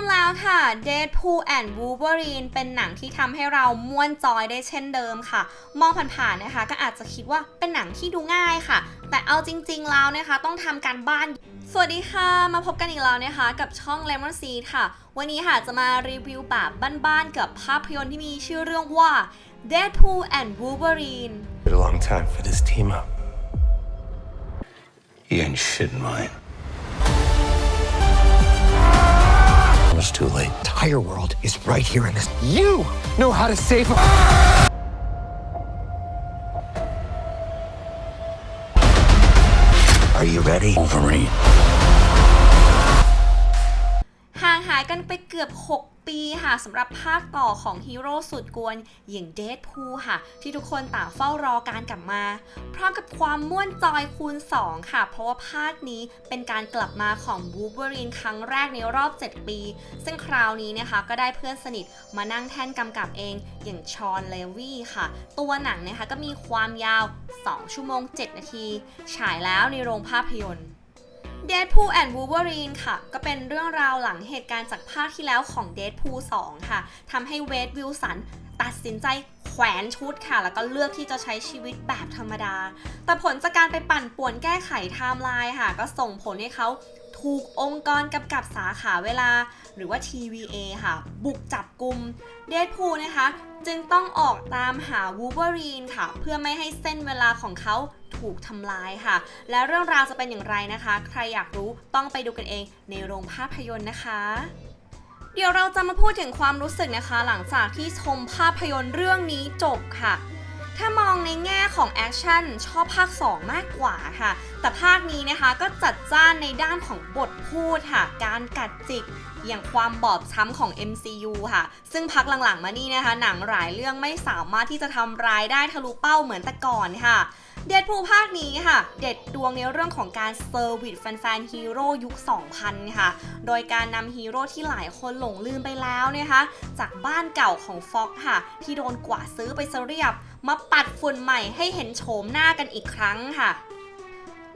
มแล้วค่ะ Deadpool and Wolverine เป็นหนังที่ทำให้เราม่วนจอยได้เช่นเดิมค่ะ มองผ่านๆนะคะ ก็อาจจะคิดว่าเป็นหนังที่ดูง่ายค่ะ แต่เอาจริงๆแล้วนะคะ ต้องทำการบ้าน สวัสดีค่ะ มาพบกันอีกแล้วนะคะ กับช่อง Lemon Seed ค่ะ วันนี้ค่ะจะมารีวิวแบบบ้านๆกับภาพยนตร์ที่มีชื่อเรื่องว่า Deadpool and Wolverine Been a long time for this team up. You ain't shit mine. Was too late. entire world is right here in this. You know how to save them. Are you ready? Wolverine. หายกันไปเกือบ 6 ปีค่ะสำหรับภาคต่อของฮีโร่สุดกวนอย่างเด p พูค่ะ ที่ทุกคนต่างเฝ้ารอการกลับมา พร้อมกับความม่วนจอยคูณ 2 ค่ะ เพราะว่าภาคนี้เป็นการกลับมาของบูเบอรีนครั้งแรกในรอบ 7 ปี ซึ่งคราวนี้นะคะก็ได้เพื่อนสนิทมานั่งแท่นกำกับเองอย่างชอนเลวี่ค่ะ ตัวหนังนะคะก็มีความยาว 2 ชั่วโมง 7 นาที ฉายแล้วในโรงภาพยนตร์ Deadpool and Wolverine ค่ะ ก็เป็นเรื่องราวหลังเหตุการณ์จากภาคที่แล้วของ Deadpool 2ค่ะทำให้เวดวิลสันตัดสินใจแขวนชุดค่ะ แล้วก็เลือกที่จะใช้ชีวิตแบบธรรมดา แต่ผลจากการไปปั่นป่วนแก้ไขไทม์ไลน์ค่ะ ก็ส่งผลให้เขาถูกองค์กรกำกับสาขาเวลา หรือว่า TVA ค่ะ บุกจับกลุ่ม Deadpool นะคะ จึงต้องออกตามหา Wolverine ค่ะ เพื่อไม่ให้เส้นเวลาของเขา ถูกทำลายค่ะ และเรื่องราวจะเป็นอย่างไรนะคะ ใครอยากรู้ต้องไปดูกันเองในโรงภาพยนตร์นะคะเดี๋ยวเราจะมาพูดถึงความรู้สึกนะคะ หลังจากที่ชมภาพยนตร์เรื่องนี้จบค่ะ ถ้ามองในแง่ของแอคชั่นชอบภาค 2 มากกว่าค่ะ แต่ภาคนี้นะคะก็จัดจ้านในด้านของบทพูดค่ะ การกัดจิก อย่างความบอบช้ำของ MCU ค่ะ ซึ่งพักหลังๆมานี่นะคะ หนังหลายเรื่องไม่สามารถที่จะทำรายได้ทะลุเป้าเหมือนแต่ก่อนค่ะ เดดพูลภาคนี้ค่ะ เด็ดดวงในเรื่องของการเซอร์วิสแฟนๆฮีโร่ยุค 2000 ค่ะ โดยการนำฮีโร่ที่หลายคนหลงลืมไปแล้วนะคะ จากบ้านเก่าของฟ็อกค่ะ ที่โดนกวาดซื้อไปซะเรียบ มาปัดฝุ่นใหม่ให้เห็นโฉมหน้ากันอีกครั้งค่ะ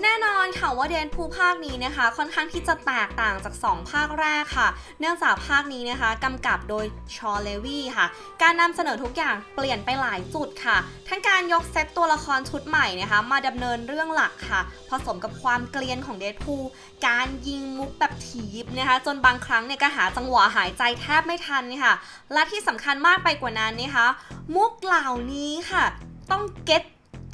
แน่นอนค่ะว่าเดนพูภาคนี้นะคะ ค่อนข้างที่จะแตกต่างจาก 2 ภาคแรกค่ะ เนื่องจากภาคนี้นะคะกำกับโดยชอเลวี่ค่ะ การนำเสนอทุกอย่างเปลี่ยนไปหลายจุดค่ะ ทั้งการยกเซตตัวละครชุดใหม่นะคะ มาดำเนินเรื่องหลักค่ะ ผสมกับความเกลียนของเดดพูการยิงมุกแบบถีบนะคะ จนบางครั้งเนี่ยก็หาจังหวะหายใจแทบไม่ทันค่ะ และที่สำคัญมากไปกว่านั้นนะคะ มุกเหล่านี้ค่ะ ต้องเก็ต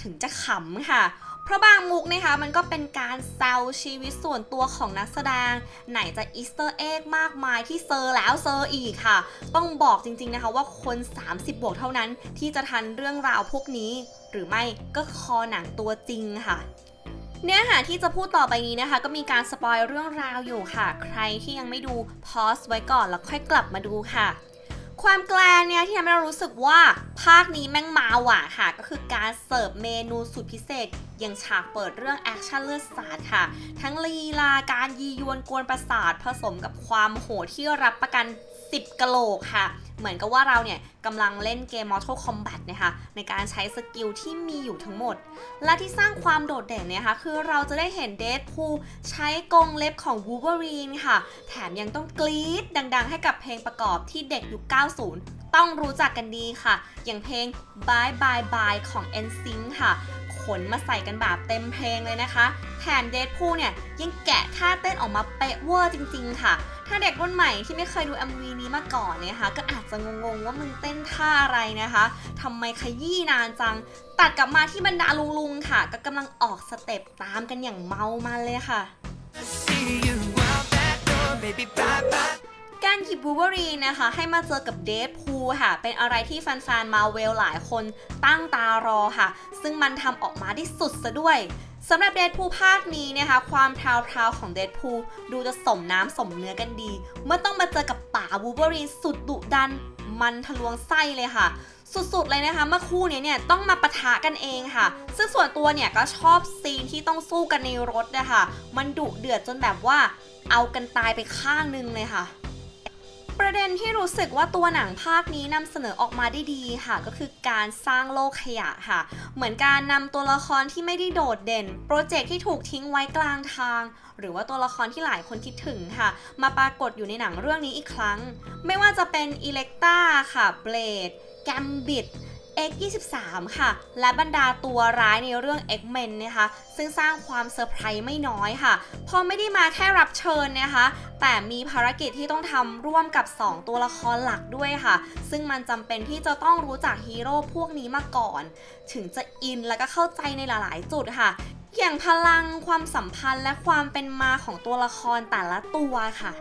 ถึงจะขำค่ะ เพราะบางมุกนะคะมันก็เป็นการแซวชีวิตส่วนตัวของนักแสดง ไหนจะอีสเตอร์เอ็กมากมายที่เซอร์แล้วเซอร์อีกค่ะ ต้องบอกจริงๆนะคะว่าคน 30 บวกเท่านั้นที่จะทันเรื่องราวพวกนี้ หรือไม่ก็คอหนังตัวจริงค่ะเนื้อหาที่จะพูดต่อไปนี้นะคะ ก็มีการสปอยเรื่องราวอยู่ค่ะ ใครที่ยังไม่ดูพอสไว้ก่อนแล้วค่อยกลับมาดูค่ะ ความแกลนเนี่ยที่ทำให้เรารู้สึกว่าภาคนี้แม่งมาว่ะค่ะ ก็คือการเสิร์ฟเมนูสุดพิเศษอย่างฉากเปิดเรื่องแอคชั่นเลือดสาดค่ะ ทั้งลีลาการยียวนกวนประสาทผสมกับความโหดที่รับประกัน 10 กะโหลกค่ะ เหมือนกับว่าเราเนี่ยกำลังเล่นเกม Mortal Kombat นะคะในการใช้สกิลที่มีอยู่ทั้งหมด และที่สร้างความโดดเด่นเนี่ยค่ะคือเราจะได้เห็นเด p พูใช้กรงเล็บของ Wolverine ค่ะ แถมยังต้องกรี๊ดดังๆ ให้กับเพลงประกอบที่เด็กยุค 90 ต้องรู้จักกันดีค่ะ อย่างเพลง Bye Bye Bye ของ NSYNC ค่ะขนมาใส่กันแบบเต็มเพลงเลยนะคะ แถมเด p พูเนี่ยยังแกะท่าเต้นออกมาเป๊ะเวอร์จริง ๆ ค่ะ ถ้าเด็กรุ่นใหม่ที่ไม่เคยดู MV นี้มาก่อนเนยนะคะ ก็อาจจะงงๆว่ามึงเต้นท่าอะไรนะคะทำไมขยี้นานจัง ตัดกลับมาที่บรรดาลุงๆค่ะ ก็กำลังออกสเต็ปตามกันอย่างเมามันเลยค่ะการหยิบบูเบอรีนะคะ ให้มาเจอกับเดฟพูค่ะ เป็นอะไรที่แฟนๆมาเวลหลายคนตั้งตารอค่ะ ซึ่งมันทำออกมาได้สุดซะด้วย สำหรับเด p พูภาคนี้นะคะ ความพราวของเด p พูดูจะสมน้ำสมเนื้อกันดี เมื่อต้องมาเจอกับป่าบูเบอรีนสุดดุดัน มันทะลวงไส้เลยค่ะ สุดๆเลยนะคะ เมื่อคู่นี้เนี่ยต้องมาปะทะกันเองค่ะ ซึ่งส่วนตัวเนี่ยก็ชอบซีนที่ต้องสู้กันในรถนะคะ มันดุเดือดจนแบบว่าเอากันตายไปข้างนึงเลยค่ะ ประเด็นที่รู้สึกว่าตัวหนังภาคนี้นำเสนอออกมาได้ดีค่ะ ก็คือการสร้างโลกขยะค่ะ เหมือนการนำตัวละครที่ไม่ได้โดดเด่น โปรเจกต์ที่ถูกทิ้งไว้กลางทาง หรือว่าตัวละครที่หลายคนคิดถึงค่ะ มาปรากฏอยู่ในหนังเรื่องนี้อีกครั้ง ไม่ว่าจะเป็นอิเล็กตาค่ะเบลดแกมบิด X23 ค่ะ และบรรดาตัวร้ายในเรื่อง X-Men นะคะ ซึ่งสร้างความเซอร์ไพรส์ไม่น้อยค่ะ พอไม่ได้มาแค่รับเชิญนะคะ แต่มีภารกิจที่ต้องทำร่วมกับ 2 ตัวละครหลักด้วยค่ะ ซึ่งมันจำเป็นที่จะต้องรู้จักฮีโร่พวกนี้มาก่อน ถึงจะอินและก็เข้าใจในหลายๆ จุดค่ะ อย่างพลังความสัมพันธ์และความเป็นมาของตัวละครแต่ละตัวค่ะ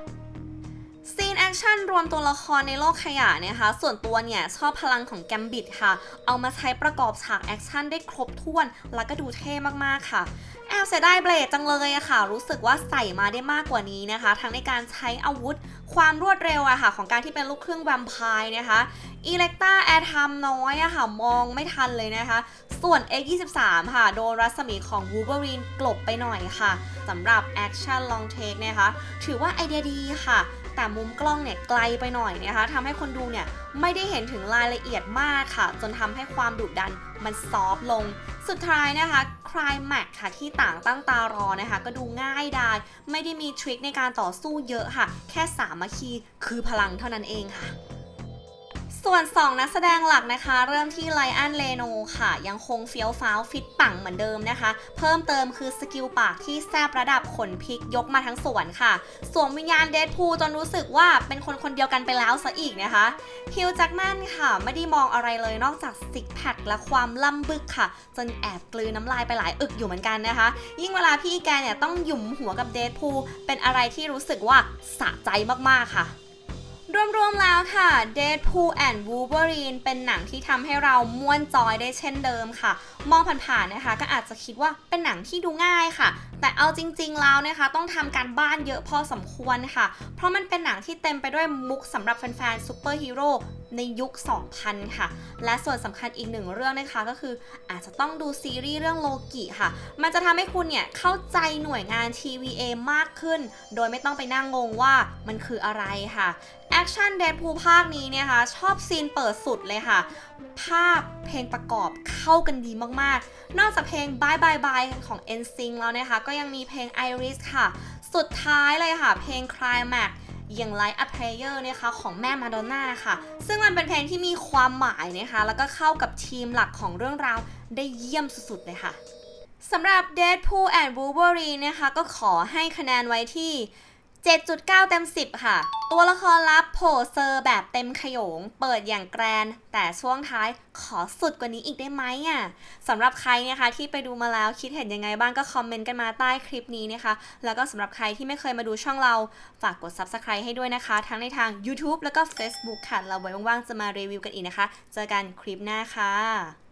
ซีนแอคชั่นรวมตัวละครในโลกขยะนะคะ ส่วนตัวเนี่ย ชอบพลังของแกมบิดค่ะ เอามาใช้ประกอบฉากแอคชั่นได้ครบถ้วน แล้วก็ดูเท่มากๆค่ะ แอบเสียดายเบลดจังเลยอะค่ะ รู้สึกว่าใส่มาได้มากกว่านี้นะคะ ทั้งในการใช้อาวุธ ความรวดเร็วอะค่ะ ของการที่เป็นลูกเครื่องแวมไพร์นะคะอิเล็กตาแอร์ไทม์น้อยอะค่ะ มองไม่ทันเลยนะคะ ส่วน X23 ค่ะ โดนรัศมีของ Wolverine กลบไปหน่อยค่ะสำหรับแอคชั่นลองเทคนะคะ ถือว่าไอเดียดีค่ะ แต่มุมกล้องเนี่ยไกลไปหน่อยนะคะทำให้คนดูเนี่ยไม่ได้เห็นถึงรายละเอียดมากค่ะ จนทำให้ความดุดันมันซอฟต์ลง สุดท้ายนะคะคลายแม็กค่ะที่ต่างตั้งตารอนะคะ ก็ดูง่ายดายไม่ได้มีทริคในการต่อสู้เยอะค่ะ แค่สามัคคีคือพลังเท่านั้นเองค่ะ ส่วน 2 นักแสดงหลักนะคะ เริ่มที่ไลอันเลโนค่ะ ยังคงเฟี้ยวฟ้าวฟิตปังเหมือนเดิมนะคะ เพิ่มเติมคือสกิลปากที่แซบระดับขนพริกยกมาทั้งสวนค่ะ สวมวิญญาณเดดพูจนรู้สึกว่าเป็นคนคนเดียวกันไปแล้วซะอีกนะคะฮิวจากแมนค่ะ ไม่ได้มองอะไรเลยนอกจากซิกแพคและความล่ำบึกค่ะ จนแอบกลืนน้ำลายไปหลายอึกอยู่เหมือนกันนะคะ ยิ่งเวลาพี่แกเนี่ยต้องหยุมหัวกับเดดพูเป็นอะไรที่รู้สึกว่าสะใจมากๆค่ะ รวมๆแล้วค่ะ Deadpool and Wolverine เป็นหนังที่ทำให้เราม่วนจอยได้เช่นเดิมค่ะ มองผ่านๆนะคะ ก็อาจจะคิดว่าเป็นหนังที่ดูง่ายค่ะ แต่เอาจริงๆแล้วนะคะ ต้องทำการบ้านเยอะพอสมควรค่ะ เพราะมันเป็นหนังที่เต็มไปด้วยมุกสำหรับแฟนๆซูเปอร์ฮีโร่ ในยุค 2000 ค่ะ และส่วนสำคัญอีกหนึ่งเรื่องนะคะก็คืออาจจะต้องดูซีรีส์เรื่องโลกิค่ะ มันจะทำให้คุณเนี่ยเข้าใจหน่วยงาน TVA มากขึ้น โดยไม่ต้องไปนั่งงงว่ามันคืออะไรค่ะแอคชั่นเดดพูภาคนี้เนี่ยค่ะชอบซีนเปิดสุดเลยค่ะ ภาพเพลงประกอบเข้ากันดีมากๆ นอกจากเพลง Bye Bye Bye ของ NSYNC แล้วนะคะ ก็ยังมีเพลง Iris ค่ะ สุดท้ายเลยค่ะ เพลง Climax อย่าง Like a Prayer นะคะของแม่มาดอนน่าค่ะ ซึ่งมันเป็นเพลงที่มีความหมายนะคะ แล้วก็เข้ากับทีมหลักของเรื่องราวได้เยี่ยมสุดๆเลยค่ะสำหรับ Deadpool and Wolverine นะคะ ก็ขอให้คะแนนไว้ที่ 7.9 เต็ม 10 ค่ะ ตัวละครลับโผล่เซอร์แบบเต็มขยง เปิดอย่างแกรน แต่ช่วงท้ายขอสุดกว่านี้อีกได้ไหมอะสำหรับใครนะคะที่ไปดูมาแล้วคิดเห็นยังไงบ้างก็คอมเมนต์กันมาใต้คลิปนี้นะคะ แล้วก็สำหรับใครที่ไม่เคยมาดูช่องเรา ฝากกด Subscribe ให้ด้วยนะคะ ทั้งในทาง YouTube แล้วก็ Facebook ค่ะ เราไว้ว่างๆ จะมารีวิวกันอีกนะคะ เจอกันคลิปหน้าค่ะ